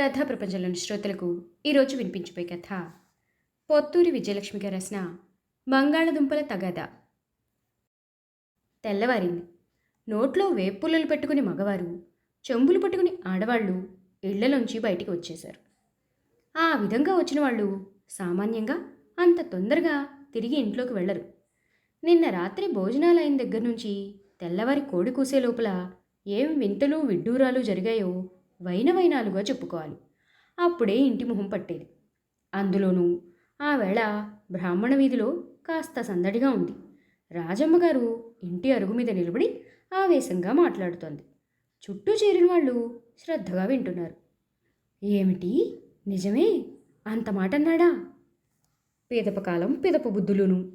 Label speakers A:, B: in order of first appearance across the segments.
A: కథా ప్రపంచంలోని శ్రోతలకు ఈరోజు వినిపించిపోయే కథ. పొత్తూరి విజయలక్ష్మి గారు రాసిన బంగాళదుంపల తగాద. తెల్లవారింది. నోట్లో వేపుల్లలు పెట్టుకుని మగవారు చెంబులు పట్టుకుని ఆడవాళ్ళు ఇళ్ళలోంచి బయటికి వచ్చేశారు. ఆ విధంగా వచ్చిన వాళ్ళు సామాన్యంగా అంత తొందరగా తిరిగి ఇంట్లోకి వెళ్ళరు. నిన్న రాత్రి భోజనాలు అయిన దగ్గర నుంచి తెల్లవారి కోడి కూసే లోపల ఏం వింతలు విడ్డూరాలు జరిగాయో వైనవైనాలుగా చెప్పుకోవాలి. అప్పుడే ఇంటి మొహం పట్టేది. అందులోనూ ఆ వేళ బ్రాహ్మణ వీధిలో కాస్త సందడిగా ఉంది. రాజమ్మగారు ఇంటి అరుగు మీద నిలబడి ఆవేశంగా మాట్లాడుతోంది. చుట్టూ చేరిన వాళ్ళు శ్రద్ధగా వింటున్నారు. ఏమిటి? నిజమే? అంత మాట అన్నాడా? పిదపకాలం పిదప బుద్ధులును.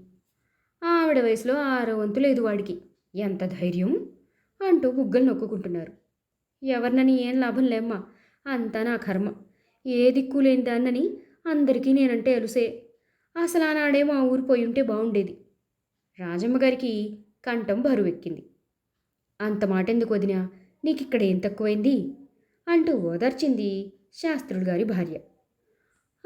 A: ఆవిడ వయసులో ఆరో వంతు లేదు వాడికి. ఎంత ధైర్యం? అంటూ బుగ్గలు నొక్కుకుంటున్నారు. ఎవరినని ఏం లాభం లేమ్మా. అంతా నా కర్మ. ఏ దిక్కు లేని దాన్నని అందరికీ నేనంటే అలుసే అసలు ఆనాడే మా ఊరు పోయి ఉంటే బాగుండేది రాజమ్మ గారికి కంఠం బరువెక్కింది. అంత మాట ఎందుకు వదినా? నీకు ఇక్కడ ఏం తక్కువైంది? అంటూ ఓదార్చింది శాస్త్రుడు గారి భార్య.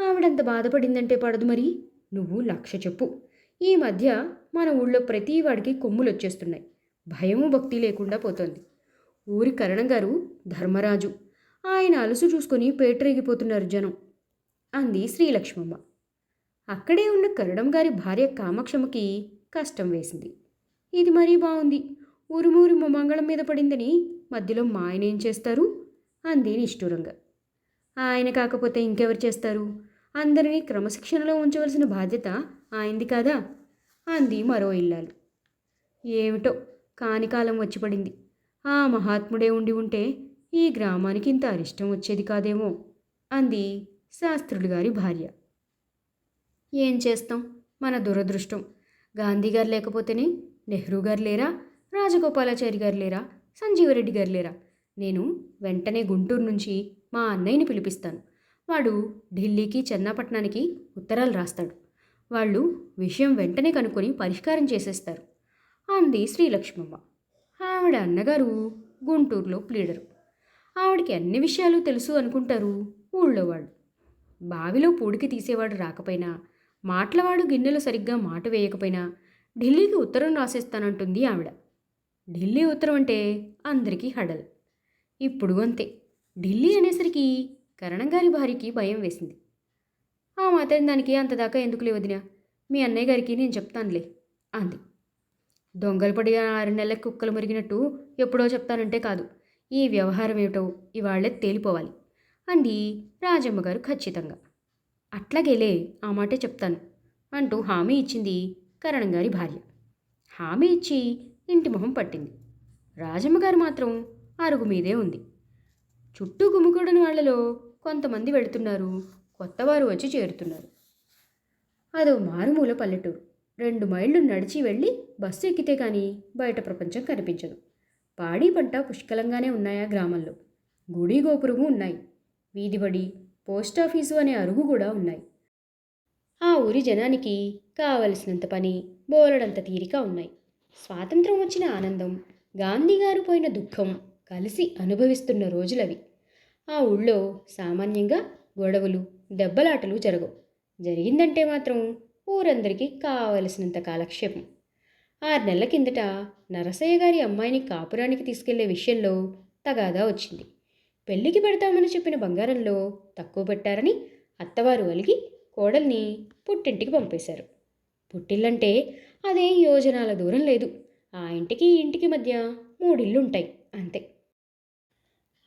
A: ఆవిడంత బాధపడిందంటే పడదు మరి. నువ్వు లక్ష చెప్పు. ఈ మధ్య మన ఊళ్ళో ప్రతి వాడికి కొమ్ములు వచ్చేస్తున్నాయి భయము భక్తి లేకుండా పోతోంది. ఊరి కరణం గారు ధర్మరాజు. ఆయన అలుసు చూసుకొని పేటరేగిపోతున్నారు జనం. అంది శ్రీలక్ష్మమ్మ. అక్కడే ఉన్న కరణం గారి భార్య కామాక్షమ్మకి కష్టం వేసింది. ఇది మరీ బాగుంది ఊరుమూరి మంగళం మీద పడిందని మధ్యలో మా ఆయన ఏం చేస్తారు? అంది నిష్ఠూరంగా. ఆయన కాకపోతే ఇంకెవరు చేస్తారు? అందరినీ క్రమశిక్షణలో ఉంచవలసిన బాధ్యత ఆయింది కాదా? అంది మరో ఇల్లాలు. ఏమిటో కాని కాలం వచ్చి పడింది. ఆ మహాత్ముడే ఉండి ఉంటే ఈ గ్రామానికి ఇంత అరిష్టం వచ్చేది కాదేమో అంది శాస్త్రుడి గారి భార్య. ఏం చేస్తాం? మన దురదృష్టం. గాంధీ గారు లేకపోతేనే నెహ్రూ గారు లేరా? రాజగోపాలాచారి గారు లేరా? సంజీవరెడ్డి గారు లేరా? నేను వెంటనే గుంటూరు నుంచి మా అన్నయ్యని పిలిపిస్తాను. వాడు ఢిల్లీకి చెన్నపట్నానికి ఉత్తరాలు రాస్తాడు. వాళ్ళు విషయం వెంటనే కనుక్కొని పరిష్కారం చేసేస్తారు అంది శ్రీలక్ష్మమ్మ ఆవిడ అన్నగారు గుంటూరులో ప్లీడరు. ఆవిడకి అన్ని విషయాలు తెలుసు అనుకుంటారు ఊళ్ళో వాళ్ళు. బావిలో పూడికి తీసేవాడు రాకపోయినా మాటలవాడు గిన్నెలు సరిగ్గా మాట వేయకపోయినా ఢిల్లీకి ఉత్తరం రాసేస్తానంటుంది ఆవిడ. ఢిల్లీ ఉత్తరం అంటే అందరికీ హడల్. ఇప్పుడు అంతే. ఢిల్లీ అనేసరికి కరణంగారి భార్యకి భయం వేసింది. ఆ మాత్రం దానికి అంతదాకా ఎందుకు లేవదినా మీ అన్నయ్య గారికి నేను చెప్తానులే అంది. దొంగలు పడి ఆరు నెలలకు కుక్కలు మురిగినట్టు ఎప్పుడో చెప్తానంటే కాదు. ఈ వ్యవహారం ఏమిటో ఇవాళ్ళే తేలిపోవాలి. అంది రాజమ్మ గారు ఖచ్చితంగా. అట్లాగేలే ఆ మాటే చెప్తాను అంటూ హామీ ఇచ్చింది కరణం గారి భార్య. హామీ ఇచ్చి ఇంటి మొహం పట్టింది. రాజమ్మ గారు మాత్రం అరుగు మీదే ఉంది. చుట్టూ గుమిగూడని వాళ్ళలో కొంతమంది వెళుతున్నారు కొత్తవారు వచ్చి చేరుతున్నారు. అదో మారుమూల పల్లెటూరు. రెండు మైళ్ళు నడిచి వెళ్ళి బస్సు ఎక్కితే కానీ బయట ప్రపంచం కనిపించదు. పాడి పంట పుష్కలంగానే ఉన్నాయా గ్రామంలో? గుడి గోపురము ఉన్నాయి. వీధిబడి పోస్టాఫీసు అనే అరుగు కూడా ఉన్నాయి. ఆ ఊరి జనానికి కావలసినంత పని బోలెడంత తీరిక ఉన్నాయి. స్వాతంత్రం వచ్చిన ఆనందం గాంధీ గారు పోయిన దుఃఖం కలిసి అనుభవిస్తున్న రోజులవి. ఆ ఊళ్ళో సామాన్యంగా గొడవలు దెబ్బలాటలు జరగవు. జరిగిందంటే మాత్రం ఊరందరికీ కావలసినంత కాలక్షేపం. ఆరు నెలల కిందట నరసయ్య గారి అమ్మాయిని కాపురానికి తీసుకెళ్ళే విషయంలో తగాదా వచ్చింది. పెళ్ళికి పెడతామని చెప్పిన బంగారంలో తక్కువ పెట్టారని అత్తవారు అలిగి కోడల్ని పుట్టింటికి పంపేశారు. పుట్టిల్లంటే అదే యోజనాల దూరం లేదు. ఆ ఇంటికి ఈ ఇంటికి మధ్య మూడిల్లుంటాయి అంతే.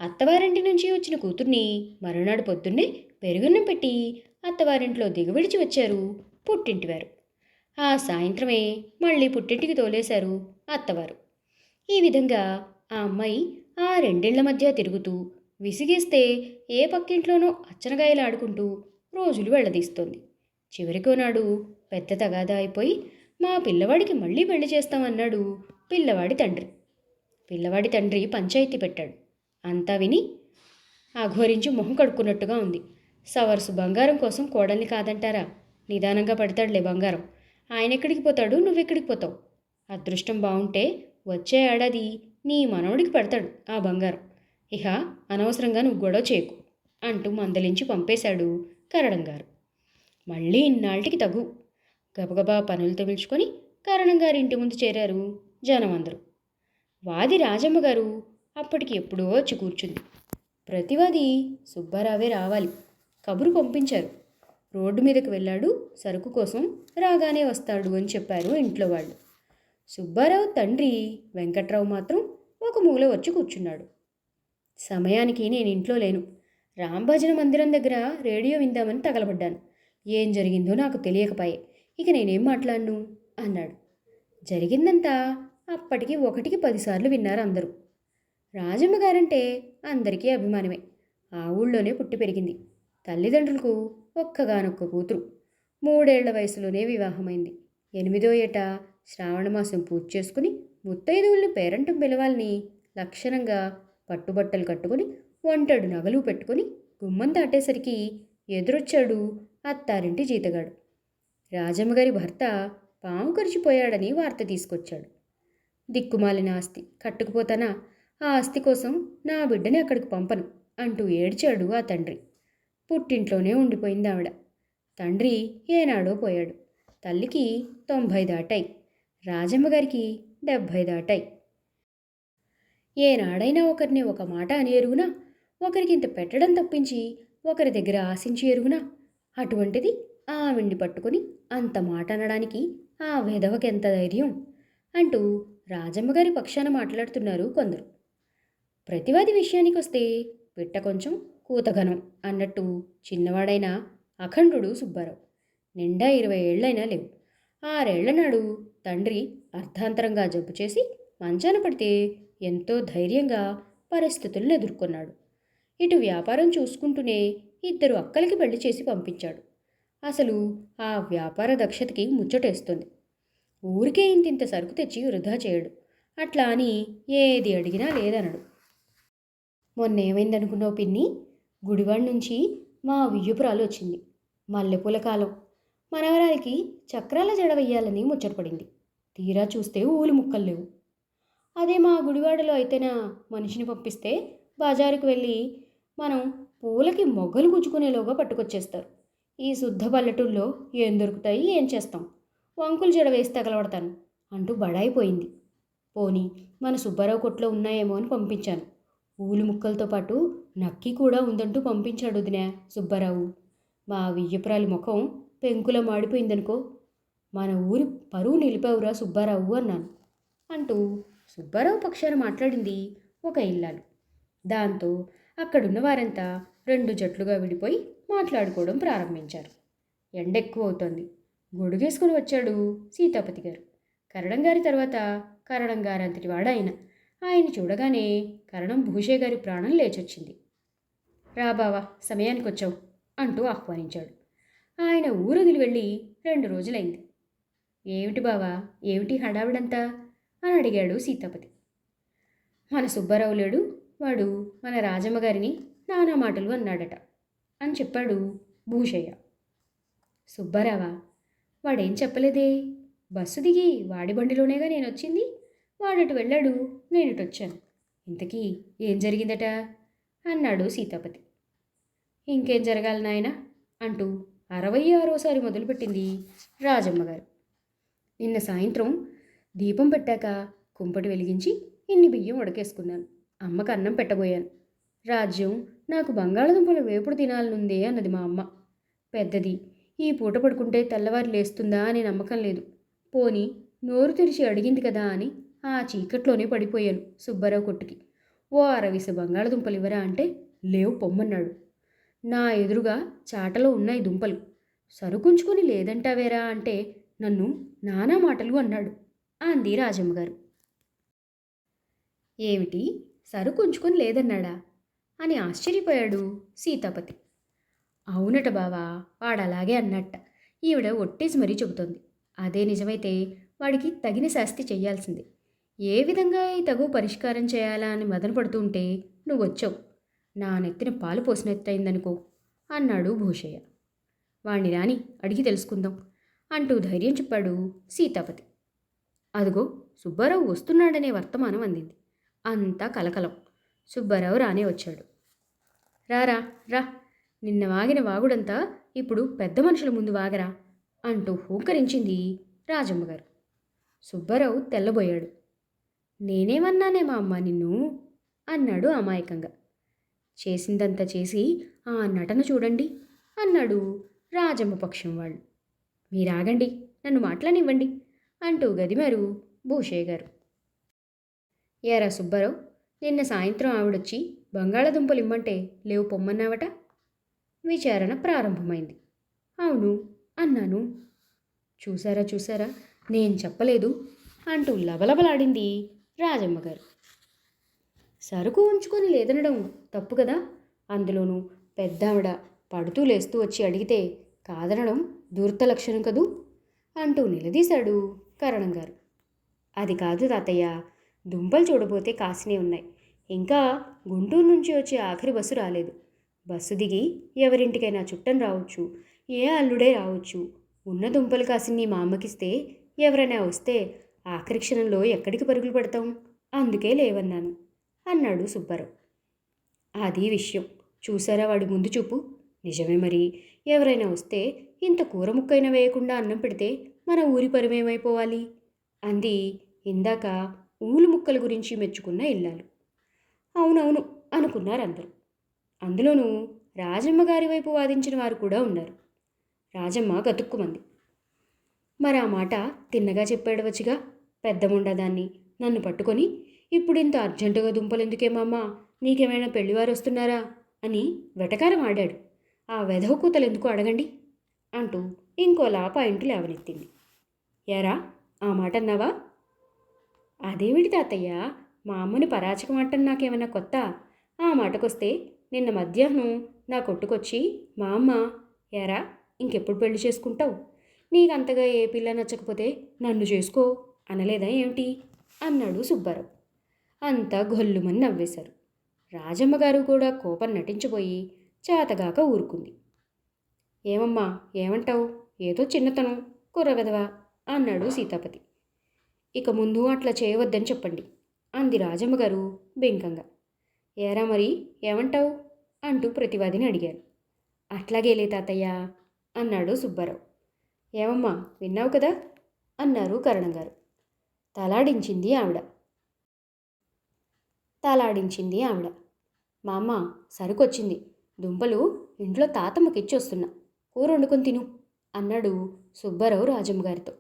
A: అత్తవారింటి నుంచి వచ్చిన కూతుర్ని మరునాడు పొద్దున్నే పెరుగున్న పెట్టి అత్తవారింట్లో దిగవిడిచి వచ్చారు పుట్టింటివారు ఆ సాయంత్రమే మళ్ళీ పుట్టింటికి తోలేశారు అత్తవారు. ఈ విధంగా ఆ అమ్మాయి ఆ రెండేళ్ళ మధ్య తిరుగుతూ విసిగేస్తే ఏ పక్కింట్లోనో అచ్చనగాయలాడుకుంటూ రోజులు వెళ్ళదీస్తోంది చివరికో నాడు పెద్ద తగాదా అయిపోయి మా పిల్లవాడికి మళ్ళీ పెళ్ళి చేస్తామన్నాడు పిల్లవాడి తండ్రి. పిల్లవాడి తండ్రి పంచాయతీ పెట్టాడు. అంతా విని అఘోరించి మొహం కడుక్కున్నట్టుగా ఉంది. సవర్సు బంగారం కోసం కోడల్ని కాదంటారా? నిదానంగా పడతాడులే బంగారం. ఆయన ఎక్కడికి పోతాడు? నువ్వెక్కడికి పోతావు? అదృష్టం బాగుంటే వచ్చే ఏడాది నీ మనవడికి పెడతాడు ఆ బంగారం. ఇహ అనవసరంగా నువ్వు గొడవ చేయకు అంటూ మందలించి పంపేశాడు కరణం గారు. మళ్ళీ ఇన్నాళ్ళకి తగు. గబగబా పనులు తమిల్చుకొని కరణం గారి ఇంటి ముందు చేరారు జనం అందరూ. వాది రాజమ్మ గారు అప్పటికి ఎప్పుడో వచ్చి కూర్చుంది. ప్రతివాది సుబ్బారావే రావాలి. కబురు పంపించారు. రోడ్డు మీదకి వెళ్ళాడు. సరుకు కోసం రాగానే వస్తాడు అని చెప్పారు ఇంట్లో వాళ్ళు. సుబ్బారావు తండ్రి వెంకట్రావు మాత్రం ఒక మూల వచ్చి కూర్చున్నాడు. సమయానికి నేను ఇంట్లో లేను. రాంభజన మందిరం దగ్గర రేడియో విందామని తగలబడ్డాను. ఏం జరిగిందో నాకు తెలియకపాయే. ఇక నేనేం మాట్లాడను? అన్నాడు. జరిగిందంతా అప్పటికి ఒకటికి పదిసార్లు విన్నారు అందరూ. రాజమ్మ గారంటే అందరికీ అభిమానమే. ఆ ఊళ్ళోనే పుట్టి పెరిగింది. తల్లిదండ్రులకు ఒక్కగానొక్క కూతురు. మూడేళ్ళ వయసులోనే వివాహమైంది. ఎనిమిదో ఏట శ్రావణమాసం పూజ చేసుకుని ముత్తైదువుల్ని పేరంటం పిలవాలని లక్షణంగా పట్టుబట్టలు కట్టుకుని వంటడు నగలు పెట్టుకుని గుమ్మం దాటేసరికి ఎదురొచ్చాడు అత్తారింటి జీతగాడు. రాజమ్మగారి భర్త పాము కరిచిపోయాడని వార్త తీసుకొచ్చాడు. దిక్కుమాలిన ఆస్తి కట్టుకుపోతానా? ఆ ఆస్తి కోసం నా బిడ్డని అక్కడికి పంపను అంటూ ఏడ్చాడు ఆ తండ్రి. పుట్టింట్లోనే ఉండిపోయింది ఆవిడ తండ్రి ఏనాడో పోయాడు. తల్లికి తొంభై దాటాయి రాజమ్మ గారికి డెబ్భై దాటాయి ఏనాడైనా ఒకరిని ఒక మాట అని ఎరుగునా? ఒకరికి ఇంత పెట్టడం తప్పించి ఒకరి దగ్గర ఆశించి ఎరుగునా? అటువంటిది ఆవిడ్ని పట్టుకొని అంత మాట అనడానికి ఆ విధవకెంత ధైర్యం? అంటూ రాజమ్మగారి పక్షాన మాట్లాడుతున్నారు కొందరు. ప్రతివాది విషయానికి వస్తే పిట్ట కొంచెం కూతఘనం అన్నట్టు చిన్నవాడైన అఖండుడు సుబ్బారావు. నిండా ఇరవై ఏళ్ళైనా లేవు. ఆరేళ్ళ నాడు తండ్రి అర్ధాంతరంగా జబ్బు చేసి మంచాన పడితే ఎంతో ధైర్యంగా పరిస్థితులను ఎదుర్కొన్నాడు. ఇటు వ్యాపారం చూసుకుంటూనే ఇద్దరు అక్కలకి పెళ్ళి చేసి పంపించాడు. అసలు ఆ వ్యాపార దక్షతకి ముచ్చటేస్తుంది. ఊరికే ఇంతింత సరుకు తెచ్చి వృధా చేయడు. అట్లా అని ఏది అడిగినా లేదనడు. మొన్న ఏమైందనుకున్నావు పిన్ని? గుడివాడ నుంచి మా వియ్యపురాలు వచ్చింది. మల్లెపూల కాలం. మనవరాలికి చక్రాల జడ వెయ్యాలని ముచ్చటపడింది తీరా చూస్తే ఊలు ముక్కలు లేవు. అదే మా గుడివాడలో అయితేనా మనిషిని పంపిస్తే బజారుకు వెళ్ళి మనం పూలకి మొగ్గలు గుచ్చుకునేలోగా పట్టుకొచ్చేస్తారు. ఈ శుద్ధ పల్లెటూళ్ళలో ఏం దొరుకుతాయి ఏం చేస్తాం? వంకులు జడ వేసి తగలబడతాను అంటూ బడాయిపోయింది. పోని మన సుబ్బారావు కొట్లో ఉన్నాయేమో అని పంపించాను. పూలు ముక్కలతో పాటు నక్కి కూడా ఉందంటూ పంపించాడు వదిన సుబ్బారావు. మా వియ్యపురాలి ముఖం పెంకుల మాడిపోయిందనుకో మన ఊరి పరువు నిలిపావురా సుబ్బారావు అన్నాను. అంటూ సుబ్బారావు పక్షాన మాట్లాడింది ఒక ఇల్లాలు. దాంతో అక్కడున్న వారంతా రెండు జట్లుగా విడిపోయి మాట్లాడుకోవడం ప్రారంభించారు. ఎండ ఎక్కువ అవుతోంది. గొడుగేసుకుని వచ్చాడు సీతాపతి గారు. కరణం గారి తర్వాత కరణం గారంతటి వాడు ఆయన ఆయన చూడగానే కరణం భూషే గారి ప్రాణం లేచొచ్చింది. రా బావా సమయానికి వచ్చావు అంటూ ఆహ్వానించాడు. ఆయన ఊరొదిలి వెళ్ళి రెండు రోజులైంది. ఏమిటి బావా ఏమిటి హడావిడంతా? అని అడిగాడు సీతాపతి. మన సుబ్బారావు లేడు వాడు మన రాజమ్మ గారిని నానా మాటలు అన్నాడట అని చెప్పాడు భూషయ్య. సుబ్బారావా వాడేం చెప్పలేదే? బస్సు దిగి వాడి బండిలోనేగా నేను వచ్చింది వాడటు వెళ్ళాడు నేనుటొచ్చాను. వచ్చాను ఇంతకీ ఏం జరిగిందట? అన్నాడు సీతాపతి. ఇంకేం జరగాలి నాయన? అంటూ అరవై ఆరోసారి మొదలుపెట్టింది రాజమ్మగారు. నిన్న సాయంత్రం దీపం పెట్టాక కుంపటి వెలిగించి ఇన్ని బియ్యం ఉడకేసుకున్నాను. అమ్మకు అన్నం పెట్టబోయాను. రాజ్యం నాకు బంగాళదుంపల వేపుడు తినాలనుందే అన్నది మా అమ్మ. పెద్దది ఈ పూట పడుకుంటే తెల్లవారు లేస్తుందా అని నమ్మకం లేదు. పోని నోరు తెరిచి అడిగింది కదా అని ఆ చీకట్లోనే పడిపోయాను సుబ్బారావు కొట్టుకి. ఓ అరవిస బంగాళదుంపలు ఇవ్వరా అంటే లేవు పొమ్మన్నాడు. నా ఎదురుగా చాటలో ఉన్నాయి దుంపలు. సరుకుంచుకొని లేదంటావేరా అంటే నన్ను నానా మాటలు అన్నాడు అంది రాజమ్మ గారు. ఏమిటి? సరుకుంచుకొని లేదన్నాడా? అని ఆశ్చర్యపోయాడు సీతాపతి. అవునట బావా వాడు అలాగే అన్నట్ట. ఈవిడ ఒట్టేసి మరీ చెబుతోంది. అదే నిజమైతే వాడికి తగిన శాస్తి చేయాల్సిందే ఏ విధంగా ఈ తగు పరిష్కారం చేయాలా అని మదన నువ్వు వచ్చావు నా నెత్తిన పాలు పోసినెత్తయిందనుకో అన్నాడు భూషయ్య. వాణ్ణి రాని అడిగి తెలుసుకుందాం అంటూ ధైర్యం చెప్పాడు సీతాపతి. అదిగో సుబ్బారావు వస్తున్నాడనే వర్తమానం అందింది. అంతా కలకలం. సుబ్బారావు రానే వచ్చాడు. రారా రా నిన్న వాగిన వాగుడంతా ఇప్పుడు పెద్ద మనుషుల ముందు వాగరా అంటూ హూంకరించింది రాజమ్మ గారు సుబ్బారావు తెల్లబోయాడు. నేనేమన్నానే మా అమ్మ నిన్ను? అన్నాడు అమాయకంగా. చేసిందంతా చేసి ఆ నటన చూడండి అన్నాడు రాజమ్మ పక్షం వాళ్ళు. మీరాగండి నన్ను మాట్లానివ్వండి అంటూ గదిమారు భూషయ్య గారు. ఏరా సుబ్బారావు నిన్న సాయంత్రం ఆవిడొచ్చి బంగాళదుంపలు ఇమ్మంటే లేవు పొమ్మన్నావట? విచారణ ప్రారంభమైంది. అవును అన్నాను. చూసారా చూసారా నేను చెప్పలేదు అంటూ లబలబలాడింది రాజమ్మ గారు. సరుకు ఉంచుకొని లేదనడం తప్పు కదా? అందులోనూ పెద్దావిడ పడుతూ లేస్తూ వచ్చి అడిగితే కాదనడం దూర్త లక్షణం కదూ? అంటూ నిలదీశాడు కరణం గారు. అది కాదు తాతయ్య దుంపలు చూడబోతే కాసినే ఉన్నాయి. ఇంకా గుంటూరు నుంచి వచ్చే ఆఖరి బస్సు రాలేదు. బస్సు దిగి ఎవరింటికైనా చుట్టం రావచ్చు ఏ అల్లుడే రావచ్చు. ఉన్న దుంపలు కాసిని మా అమ్మకిస్తే ఎవరైనా వస్తే ఆఖరి క్షణంలో ఎక్కడికి పరుగులు పెడతాం అందుకే లేవన్నాను అన్నాడు సుబ్బారావు అది విషయం. చూసారా వాడి ముందు చూపు? నిజమే మరి. ఎవరైనా వస్తే ఇంత కూర ముక్కైనా వేయకుండా అన్నం పెడితే మన ఊరి పరమేమైపోవాలి? అంది. ఇందాక ఊలు ముక్కల గురించి మెచ్చుకున్న ఇల్లాలు. అవునవును అనుకున్నారు అందరూ. అందులోనూ రాజమ్మ గారి వైపు వాదించిన వారు కూడా ఉన్నారు. రాజమ్మ గతుక్కుమంది. మరి ఆ మాట తిన్నగా చెప్పాడవచ్చుగా పెద్దముండదాన్ని. నన్ను పట్టుకొని ఇప్పుడు ఇంత అర్జెంటుగా దుంపలెందుకేమమ్మా నీకేమైనా పెళ్ళివారు వస్తున్నారా అని వెటకారం ఆడాడు. ఆ వెధవ కూతలు ఎందుకు అడగండి? అంటూ ఇంకోలా పాయింట్ లేవనెత్తింది. ఎరా ఆ మాట అన్నావా అదేమిటి తాతయ్య? మా అమ్మని పరాచకం అంటాను నాకేమైనా కొత్త? ఆ మాటకొస్తే నిన్న మధ్యాహ్నం నా కొట్టుకొచ్చి మా అమ్మ ఎరా ఇంకెప్పుడు పెళ్ళి చేసుకుంటావు? నీకంతగా ఏ పిల్ల నచ్చకపోతే నన్ను చేసుకో. అనలేదా ఏమిటి? అన్నాడు సుబ్బారావు. అంతా గొల్లుమని నవ్వేశారు. రాజమ్మగారు కూడా కోపం నటించిపోయి చేతగాక ఊరుకుంది. ఏమమ్మా ఏమంటావు? ఏదో చిన్నతనం కుర్రగదవా అన్నాడు సీతాపతి. ఇక ముందు అట్లా చేయవద్దని చెప్పండి అంది రాజమ్మగారు బెంకంగా ఏరా మరి ఏమంటావు? అంటూ ప్రతివాదిని అడిగారు. అట్లాగేలే తాతయ్య అన్నాడు సుబ్బారావు. ఏమమ్మా విన్నావు కదా? అన్నారు కరణం గారు తలాడించింది ఆవిడ. తలాడించింది ఆవిడ. మా అమ్మ సరుకొచ్చింది. దుంపలు ఇంట్లో తాతమ్మకిచ్చొస్తున్నా కూర వండుకొని తిను అన్నాడు సుబ్బారావు రాజమ్మ గారితో.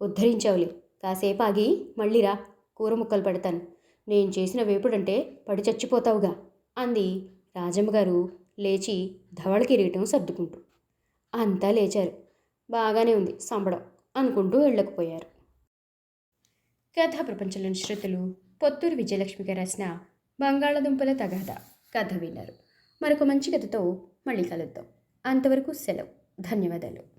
A: ఉద్ధరించావులే కాసేపు ఆగి మళ్ళీరా కూర ముక్కలు పెడతాను. నేను చేసిన వేపుడంటే పడి చచ్చిపోతావుగా అంది రాజమ్మగారు లేచి ధవళ కిరీటం సర్దుకుంటూ. అంతా లేచారు. బాగానే ఉంది సంబడం అనుకుంటూ వెళ్ళకపోయారు. కథా ప్రపంచంలోని శ్రోతలు పొత్తూరు విజయలక్ష్మి గారు రాసిన బంగాళదుంపల తగాద కథ విన్నారు. మరొక మంచి కథతో మళ్ళీ కలుద్దాం. అంతవరకు సెలవు. ధన్యవాదాలు.